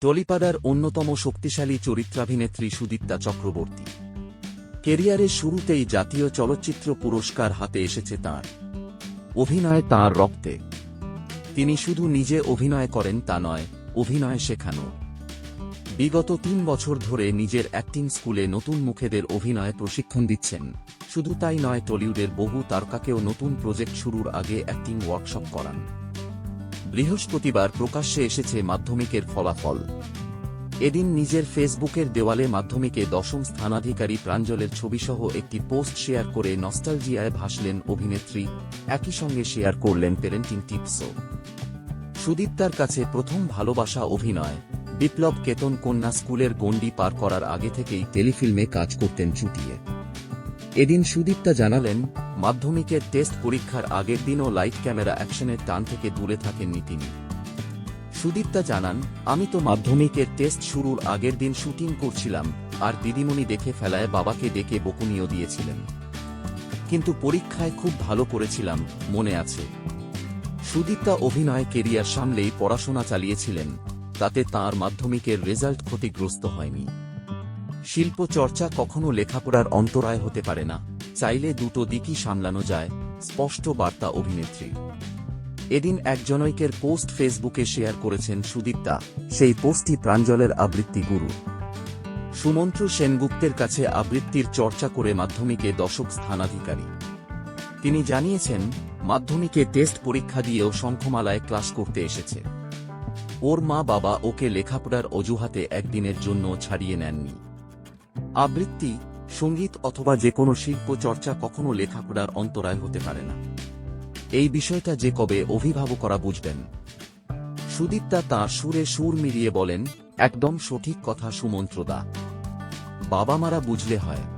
টলিপাড়ার অন্যতম শক্তিশালী চরিত্রাভিনেত্রী সুদীপ্তা চক্রবর্তী। কেরিয়ারের শুরুতেই জাতীয় চলচ্চিত্র পুরস্কার হাতে এসেছে তাঁর। অভিনয় তাঁর রক্তে। তিনি শুধু নিজে অভিনয় করেন তা নয়, অভিনয় শেখানো। বিগত তিন বছর ধরে নিজের অ্যাক্টিং স্কুলে নতুন মুখেদের অভিনয় প্রশিক্ষণ দিচ্ছেন। শুধু তাই নয়, টলিউডের বহু তারকাকেও নতুন প্রজেক্ট শুরুর আগে অ্যাক্টিং ওয়ার্কশপ করান। বৃহস্পতিবার প্রকাশ্যে এসেছে মাধ্যমিকের ফলাফল। এদিন নিজের ফেসবুকের দেওয়ালে মাধ্যমিকে দশম স্থানাধিকারী প্রাঞ্জলের ছবিসহ একটি পোস্ট শেয়ার করে নস্টালজিয়ায় ভাসলেন অভিনেত্রী, একই সঙ্গে শেয়ার করলেন প্যারেন্টিং টিপসও সুদীপ্তার কাছে প্রথম ভালোবাসা অভিনয়। বিপ্লব কেতন কন্যা স্কুলের গণ্ডি পার করার আগে থেকেই টেলিফিল্মে কাজ করতেন চুটিয়ে। এদিন সুদীপ্তা জানালেন মাধ্যমিকের টেস্ট পরীক্ষার আগের দিনও লাইট ক্যামেরা অ্যাকশনের টান থেকে দূরে থাকেননি তিনি। সুদীপ্তা জানান, আমি তো মাধ্যমিকের টেস্ট শুরুর আগের দিন শুটিং করছিলাম, আর দিদিমণি দেখে ফেলায় বাবাকে ডেকে বকুনিও দিয়েছিলেন। কিন্তু পরীক্ষায় খুব ভালো করেছিলাম, মনে আছে। সুদীপ্তা অভিনয় কেরিয়ার সামলেই পড়াশোনা চালিয়েছিলেন, তাতে তার মাধ্যমিকের রেজাল্ট ক্ষতিগ্রস্ত হয়নি। শিল্প চর্চা কখনো লেখাপড়ার অন্তরায় হতে পারে না, চাইলে দুটো দিকই সামলানো যায়, স্পষ্ট বার্তা অভিনেত্রী। এদিন এক জনৈকের পোস্ট ফেসবুকে শেয়ার করেছেন সুদীপ্তা, সেই পোস্টটি প্রাঞ্জলের আবৃত্তি গুরু। সুমন্ত্র সেনগুপ্তের কাছে আবৃত্তির চর্চা করে মাধ্যমিকে দশক স্থানাধিকারী। তিনি জানিয়েছেন, মাধ্যমিকে টেস্ট পরীক্ষা দিয়েও শঙ্খমালায় ক্লাস করতে এসেছে। ওর মা বাবা ওকে লেখাপড়ার অজুহাতে একদিনের জন্য ছাড়িয়ে নেননি। আবৃত্তি, সংগীত অথবা যে কোনো শিল্প চর্চা কখনো লেখাপড়ার অন্তরায় হতে পারে না। এই বিষয়টা যে কবে অভিভাবকরা বুঝবেন। সুদীপ্তা তাঁর সুরে সুর মিলিয়ে বলেন, একদম সঠিক কথা সুমন্ত্রদা বাবা মারা বুঝলে হয়।